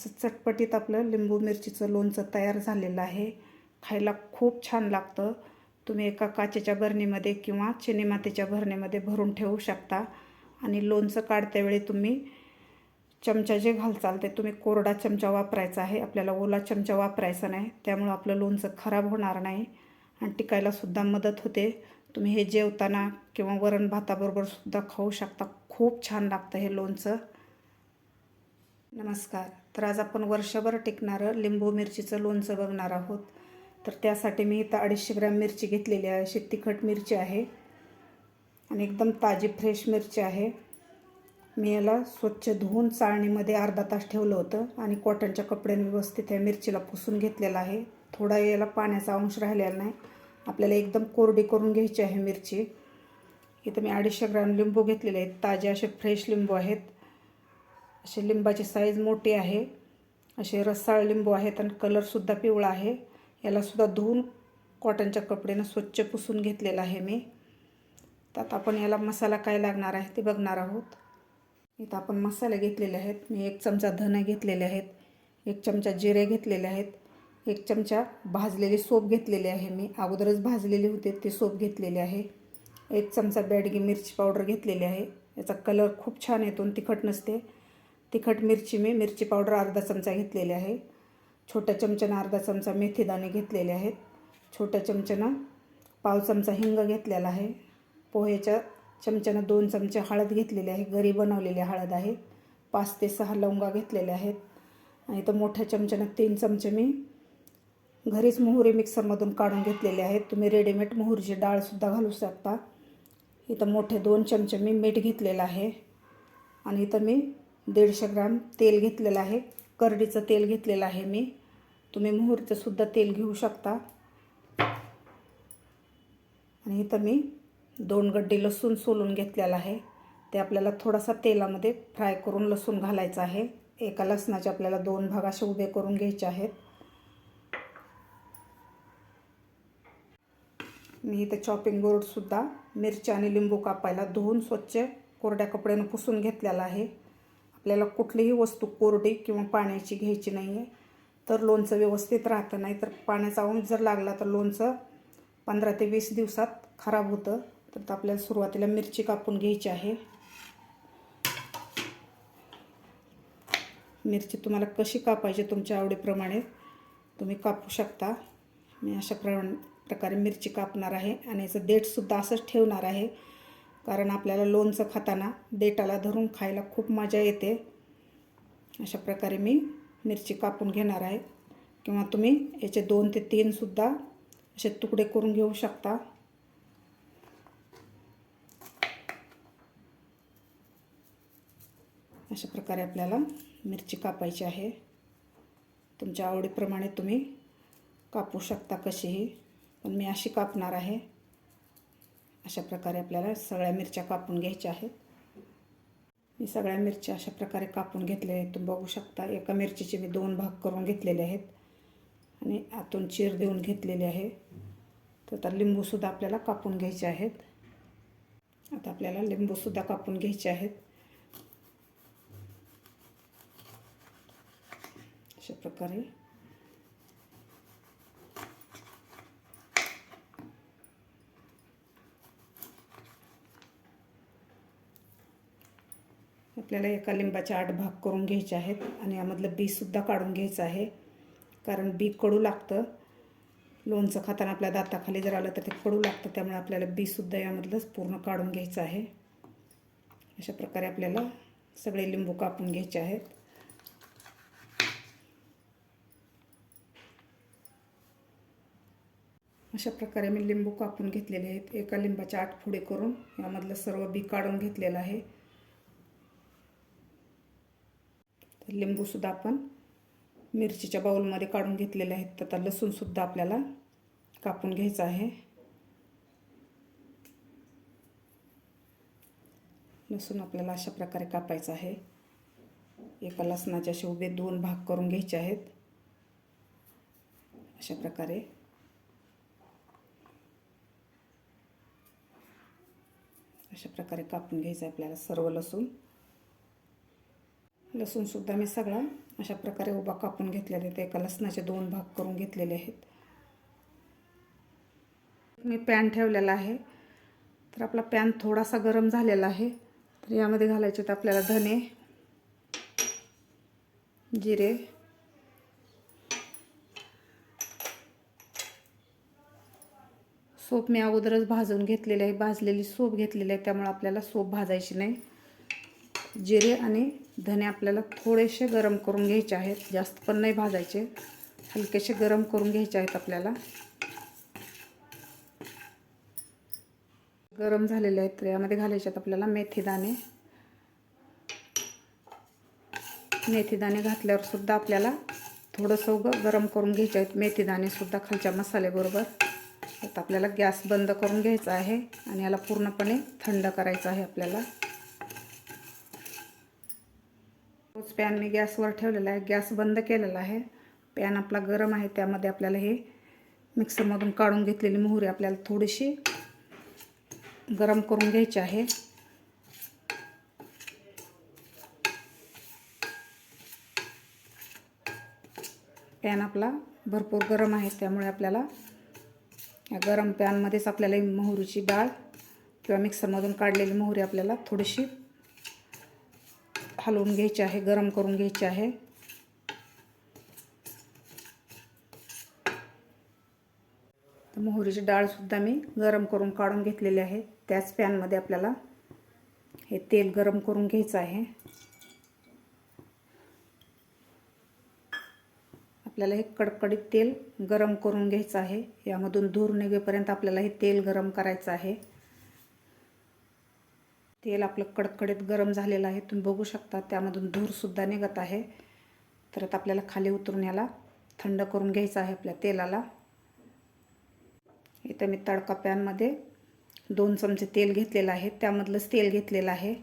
असं चटपटीत आपलं लिंबू मिरचीचं लोणचं तयार झालेलं आहे. खायला खूप छान लागतं. तुम्ही एका काचेच्या भरणीमध्ये किंवा चिनी मातीच्या भरणीमध्ये भरून ठेवू शकता. आणि लोणचं काढतेवेळी तुम्ही चमचा जे घालचाल ते तुम्ही कोरडा चमचा वापरायचा आहे. आपल्याला ओला चमचा वापरायचा नाही. त्यामुळं आपलं लोणचं खराब होणार नाही आणि टिकायलासुद्धा मदत होते. तुम्ही हे जेवताना किंवा वरण भाताबरोबर सुद्धा खाऊ शकता. खूप छान लागतं हे लोणचं. नमस्कार. तर आज आपण वर्षभर टिकणारं लिंबू मिरचीचं लोणचं बघणार आहोत. तर त्यासाठी मी इथं अडीचशे ग्रॅम मिरची घेतलेली आहे. अशी तिखट मिरची आहे आणि एकदम ताजी फ्रेश मिरची आहे. मी याला स्वच्छ धुवून चाळणीमध्ये अर्धा तास ठेवलं होतं आणि कॉटनच्या कपड्याने व्यवस्थित या मिरचीला पुसून घेतलेला आहे. थोडा याला पाण्याचा अंश राहिलेला नाही. आपल्याला एकदम कोरडी करून घ्यायची आहे मिरची. इथं मी अडीचशे ग्रॅम लिंबू घेतलेले आहेत. ताजे असे फ्रेश लिंबू आहेत. असे लिंबाची साईज मोठी आहे. असे रसाळ लिंबू आहेत आणि कलरसुद्धा पिवळा आहे. यालासुद्धा धुवून कॉटनच्या कपड्यानं स्वच्छ पुसून घेतलेला आहे मी. त्यात आपण याला मसाला काय लागणार आहे ते बघणार आहोत. इथं आपण मसाले घेतलेले आहेत. मी एक चमचा धने घेतलेले आहेत. एक चमचा जिरे घेतलेले आहेत. एक चमचा भाजलेली सोप घेतलेली आहे मी. अगोदरच भाजलेले होते ते सोप घेतलेले आहे. एक चमचा बॅडगी मिरची पावडर घेतलेली आहे. याचा कलर खूप छान येतो आणि तिखट नसते. तिखट मिरची मी मिरची पावडर अर्धा चमचा घेतलेली आहे. छोट्या चमच्यानं अर्धा चमचा मेथीदाणे घेतलेले आहेत. छोट्या चमच्यानं पाव चमचा हिंग घेतलेला आहे. पोह्याच्या चमच्यानं दोन चमचे हळद घेतलेली आहे. घरी बनवलेली हळद आहे. पाच ते सहा लवंगा घेतलेल्या आहेत. आणि तर मोठ्या चमच्यानं तीन चमचे मी घरीच मोहरी मिक्सरमधून काढून घेतलेले आहेत. तुम्ही रेडीमेड मोहरीची डाळसुद्धा घालू शकता. इथं मोठे दोन चमचे मी मीठ घेतलेलं आहे. आणि इथं मी दीडशे ग्रॅम तेल घेतलेलं आहे. करडीचं तेल घेतलेलं आहे मी. तुम्ही मोहरीचंसुद्धा तेल घेऊ शकता. आणि इथं मी दोन गड्डी लसूण सोलून घेतलेला आहे. ते आपल्याला थोडासा तेलामध्ये फ्राय करून लसूण घालायचं आहे. एका लसणाचे आपल्याला दोन भाग असे उभे करून घ्यायचे आहेत. मी इथं चॉपिंग बोर्डसुद्धा मिरची आणि लिंबू कापायला धुवून स्वच्छ कोरड्या कपड्यानं पुसून घेतलेला आहे. आपल्याला कुठलीही वस्तू कोरडी किंवा पाण्याची घ्यायची नाही आहे तर लोणचं व्यवस्थित राहतं नाही तर पाण्याचा अंश जर लागला तर लोणचं पंधरा ते वीस दिवसात खराब होतं. तर आपल्याला सुरुवातीला मिरची कापून घ्यायची आहे. मिरची तुम्हाला कशी कापायची तुमच्या आवडीप्रमाणे तुम्ही कापू शकता. मी अशा प्र प्रकारे मिरची कापणार आहे आणि याचं देठसुद्धा असंच ठेवणार आहे. कारण आपल्याला लोणचं खाताना देटाला धरून खायला खूप मजा येते. अशा प्रकारे मी मिरची कापून घेणार आहे. किंवा तुम्ही याचे दोन ते तीनसुद्धा असे तुकडे करून घेऊ शकता. अशा प्रकारे आपल्याला मिरची कापायची आहे. तुमच्या आवडीप्रमाणे तुम्ही कापू शकता कशीही पण मी अशी कापणार आहे. अशा प्रकारे आपल्याला सगळ्या मिरच्या कापून घ्यायच्या आहेत. मी सगळ्या मिरच्या अशा प्रकारे कापून घेतल्या आहेत. तुम्ही बघू शकता एका मिरचीचे मी दोन भाग करून घेतलेले आहेत आणि आतून चीर देऊन घेतलेले आहे. तर आता लिंबूसुद्धा आपल्याला कापून घ्यायचे आहेत. आता आपल्याला लिंबूसुद्धा कापून घ्यायचे आहेत. अशा प्रकारे आपल्याला एका लिंबाचे आठ भाग करून घ्यायचे आहेत आणि यामधलं बीसुद्धा काढून घ्यायचं आहे. कारण बी कडू लागतं. लोणचं खाताना आपल्या दाताखाली जर आलं तर ते कडू लागतं. त्यामुळे आपल्याला बीसुद्धा यामधलंच पूर्ण काढून घ्यायचं आहे. अशा प्रकारे आपल्याला सगळे लिंबू कापून घ्यायचे आहेत. अशा प्रकारे मी लिंबू कापून घेतलेले आहेत. एका लिंबाच्या आठ फुडे करून यामधलं सर्व बी काढून घेतलेलं आहे तर लिंबूसुद्धा आपण मिरचीच्या बाऊलमध्ये काढून घेतलेले आहेत. तर आता लसूणसुद्धा आपल्याला कापून घ्यायचं आहे. लसूण आपल्याला अशा प्रकारे कापायचं आहे. एका लसणाचे असे उभे दोन भाग करून घ्यायचे आहेत. अशा प्रकारे. अशा प्रकारे कापून घ्यायचं आहे आपल्याला सर्व लसूण. लसूणसुद्धा मी सगळा अशा प्रकारे उभा कापून घेतलेले आहेत. एका लसणाचे दोन भाग करून घेतलेले आहेत. मी पॅन ठेवलेला आहे. तर आपला पॅन थोडासा गरम झालेला आहे. तर यामध्ये घालायचे तर आपल्याला धने जिरे सोप मी अगोदरच भाजून घेतलेले आहे. भाजलेली सोप घेतलेली आहे. त्यामुळे आपल्याला सोप भाजायची नाही. जिरे आणि धने आपल्याला थोडेसे गरम करून घ्यायचे आहेत. जास्त पण नाही भाजायचे. हलकेसे गरम करून घ्यायचे आहेत आपल्याला. गरम झालेले आहेत. तर यामध्ये घालायचे आहेत आपल्याला मेथीदाणे मेथीदाणे घातल्यावर सुद्धा आपल्याला थोडंसं उगं गरम करून घ्यायचे आहेत. मेथीदाणेसुद्धा खालच्या मसाल्याबरोबर. आता आपल्याला गॅस बंद करून घ्यायचा आहे आणि याला पूर्णपणे थंड करायचं आहे आपल्याला. तोच पॅन मी गॅसवर ठेवलेला आहे. गॅस बंद केलेला आहे. पॅन आपला गरम आहे त्यामध्ये आपल्याला हे मिक्सरमधून काढून घेतलेली मोहरी आपल्याला थोडीशी गरम करून घ्यायची आहे. पॅन आपला भरपूर गरम आहे त्यामुळे आपल्याला या गरम पॅनमध्येच आपल्याला मोहरीची डाळ किंवा मिक्सरमधून काढलेली मोहरी आपल्याला थोडीशी हलवून घ्यायची आहे गरम करून घ्यायची आहे. तर मोहरीची डाळसुद्धा मी गरम करून काढून घेतलेली आहे. त्याच पॅनमध्ये आपल्याला हे तेल गरम करून घ्यायचं आहे. आपल्याला हे कडकडीत तेल गरम करून घ्यायचं आहे. यामधून धूर निघेपर्यंत आपल्याला हे तेल गरम करायचं आहे. तेल आपलं कडकडीत गरम झालेलं आहे तुम्ही बघू शकता त्यामधून धूरसुद्धा निघत आहे. तर आता आपल्याला खाली उतरून याला थंड करून घ्यायचं आहे आपल्या तेलाला. इथं मी तडका पॅनमध्ये दोन चमचे तेल घेतलेलं आहे त्यामधलंच तेल घेतलेलं आहे.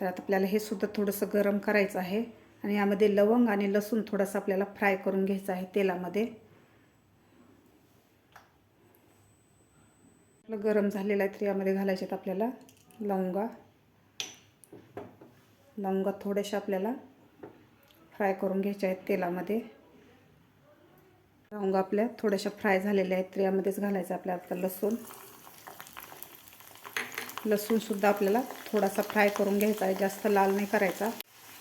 तर आता आपल्याला हे सुद्धा थोडंसं गरम करायचं आहे आणि यामध्ये लवंग आणि लसूण थोडंसं आपल्याला फ्राय करून घ्यायचं आहे तेलामध्ये. गरम झालेलं आहे तर यामध्ये घालायचे आहेत आपल्याला लवंगा. लवंगा थोड्याशा आपल्याला फ्राय करून घ्यायच्या आहेत तेलामध्ये. लवंगा आपल्या थोड्याशा फ्राय झालेल्या आहेत तर यामध्येच घालायचं आपल्याला आता लसूण. लसूणसुद्धा आपल्याला थोडासा फ्राय करून घ्यायचा आहे जास्त लाल नाही करायचा.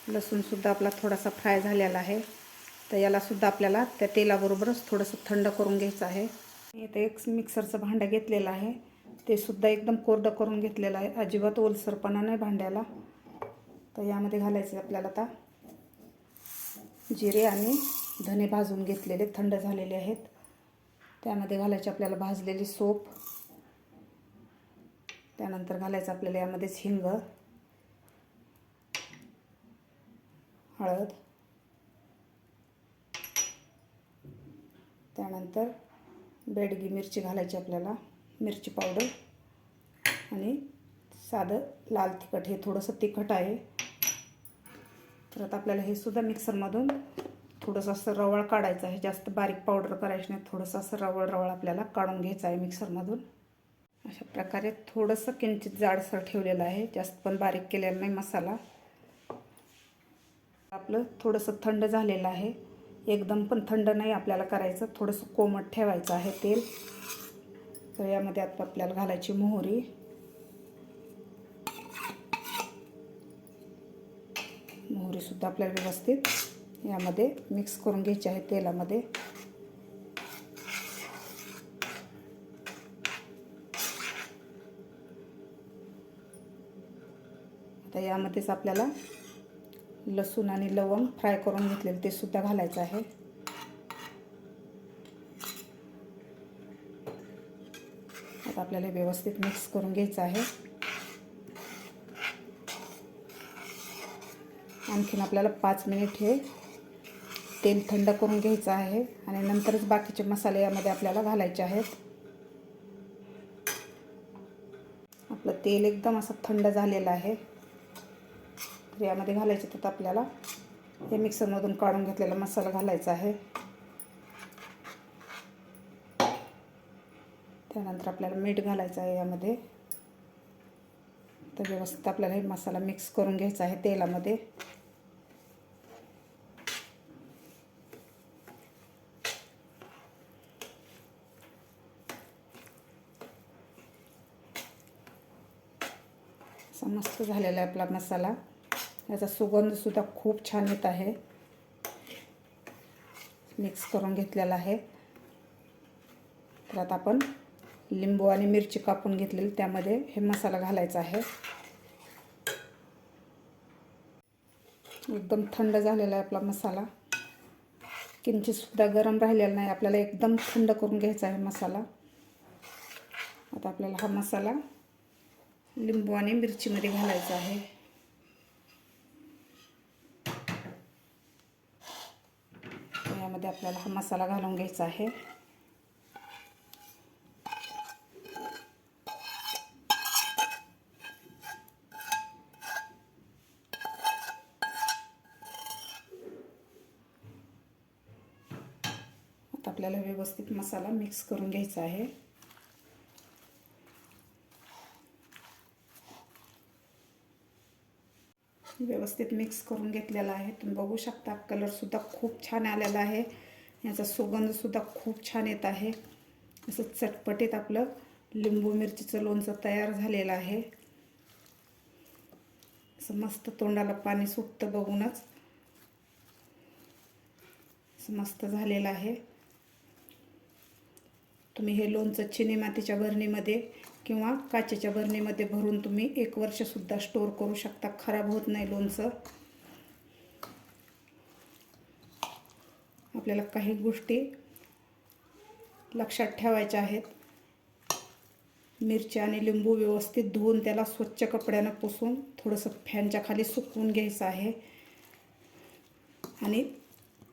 लसूणसुद्धा आपला थोडासा फ्राय झालेला आहे. तर यालासुद्धा आपल्याला त्या तेलाबरोबरच थोडंसं थंड करून घ्यायचं आहे. इथे एक मिक्सरचं भांडं घेतलेलं आहे. ते सुद्धा एकदम कोरडं करून घेतलेलं आहे. अजिबात ओलसरपणा नाही भांड्याला. तर यामध्ये घालायचे आपल्याला आता जिरे आणि धने भाजून घेतलेले थंड झालेले आहेत. त्यामध्ये घालायचे आपल्याला भाजलेली सोप. त्यानंतर घालायचं आपल्याला यामध्येच हिंग हळद. त्यानंतर बेडगी मिरची घालायची आपल्याला मिरची पावडर आणि साधं लाल तिखट हे थोडंसं तिखट आहे. तर आपल्याला हे सुद्धा मिक्सरमधून थोडंसं असं रवळ काढायचं आहे. जास्त बारीक पावडर करायची नाही थोडंसं असं रवळ रवळ आपल्याला काढून घ्यायचं आहे मिक्सरमधून. अशा प्रकारे थोडंसं किंचित जाडसर ठेवलेलं आहे. जास्त पण बारीक केलेला नाही मसाला. आपलं थोडंसं थंड झालेलं आहे. एकदम पण थंड नाही आपल्याला करायचं. थोडंसं कोमट ठेवायचं आहे तेल. तर यामध्ये आता आपल्याला घालायची मोहरी. सुद्धा आपल्याला व्यवस्थित यामध्ये मिक्स करून घ्यायचे आहे तेलामध्ये. आता यामध्येच आपल्याला लसूण आणि लवंग फ्राय करून घेतलेलं ते सुद्धा घालायचं आहे. आता आपल्याला व्यवस्थित मिक्स करून घ्यायचं आहे. आणखीन आपल्याला पाच मिनिट हे तेल थंड करून घ्यायचं आहे आणि नंतरच बाकीचे मसाले यामध्ये आपल्याला घालायचे आहेत. आपलं तेल एकदम असं थंड झालेलं आहे. तर यामध्ये घालायचे तर आपल्याला. हे मिक्सरमधून काढून घेतलेला मसाला घालायचा आहे. त्यानंतर आपल्याला मीठ घालायचं आहे यामध्ये. तर व्यवस्थित आपल्याला हे मसाला मिक्स करून घ्यायचा आहे तेलामध्ये. असा मस्त झालेला आहे आपला मसाला. याचा सुगंधसुद्धा खूप छान येत आहे. मिक्स करून घेतलेला आहे. तर आता आपण लिंबू आणि मिरची कापून घेतलेली त्यामध्ये हे मसाला घालायचा आहे. एकदम थंड झालेला आहे आपला मसाला. किंचितसुद्धा गरम राहिलेला नाही आपल्याला एकदम थंड करून घ्यायचा आहे मसाला. आता आपल्याला हा मसाला लिंबू आणि मिरचीमध्ये घालायचं आहे. यामध्ये आपल्याला हा मसाला घालून घ्यायचा आहे. आता आपल्याला व्यवस्थित मसाला मिक्स करून घ्यायचा आहे. व्यवस्थित मिक्स करून घेतलेला आहे. तुम्ही बघू शकता कलरसुद्धा खूप छान आलेला आहे. याचा सुगंधसुद्धा खूप छान येत आहे. असं चटपटीत आपलं लिंबू मिरचीचं लोणचं तयार झालेलं आहे. असं मस्त तोंडाला पाणी सुटतं बघूनच. असं मस्त झालेलं आहे. तुम्ही हे लोणचं चिनी मातीच्या भरणीमध्ये किंवा काचेच्या भरणीमध्ये भरून तुम्ही एक वर्षसुद्धा स्टोअर करू शकता. खराब होत नाही लोणचं. आपल्याला काही गोष्टी लक्षात ठेवायच्या आहेत. मिरच्या आणि लिंबू व्यवस्थित धुवून त्याला स्वच्छ कपड्यानं पुसून थोडंसं फॅनच्या खाली सुकवून घ्यायचं आहे. आणि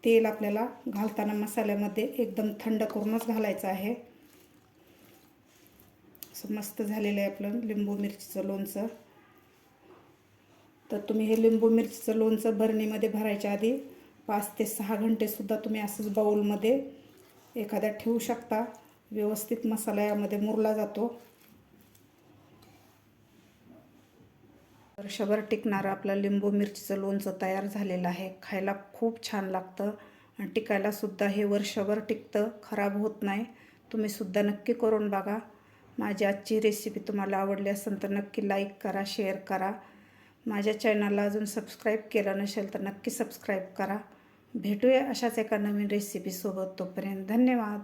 तेल आपल्याला घालताना मसाल्यामध्ये एकदम थंड करूनच घालायचं आहे. असं मस्त झालेलं आहे आपलं लिंबू मिरचीचं लोणचं. तर तुम्ही हे लिंबू मिरचीचं लोणचं भरणीमध्ये भरायच्या आधी पाच ते सहा घंटेसुद्धा तुम्ही असंच बाऊलमध्ये एखाद्या ठेवू शकता. व्यवस्थित मसाला यामध्ये मुरला जातो. वर्षभर टिकणारं आपलं लिंबू मिरचीचं लोणचं तयार झालेलं आहे. खायला खूप छान लागतं आणि टिकायलासुद्धा हे वर्षभर टिकतं खराब होत नाही. तुम्हीसुद्धा नक्की करून बघा. माझी आजची रेसिपी तुम्हाला आवडली असेल तर नक्की लाईक करा शेअर करा. माझ्या चॅनलला अजून सबस्क्राईब केलं नसेल तर नक्की सबस्क्राईब करा. भेटूया अशाच एका नवीन रेसिपीसोबत तोपर्यंत धन्यवाद.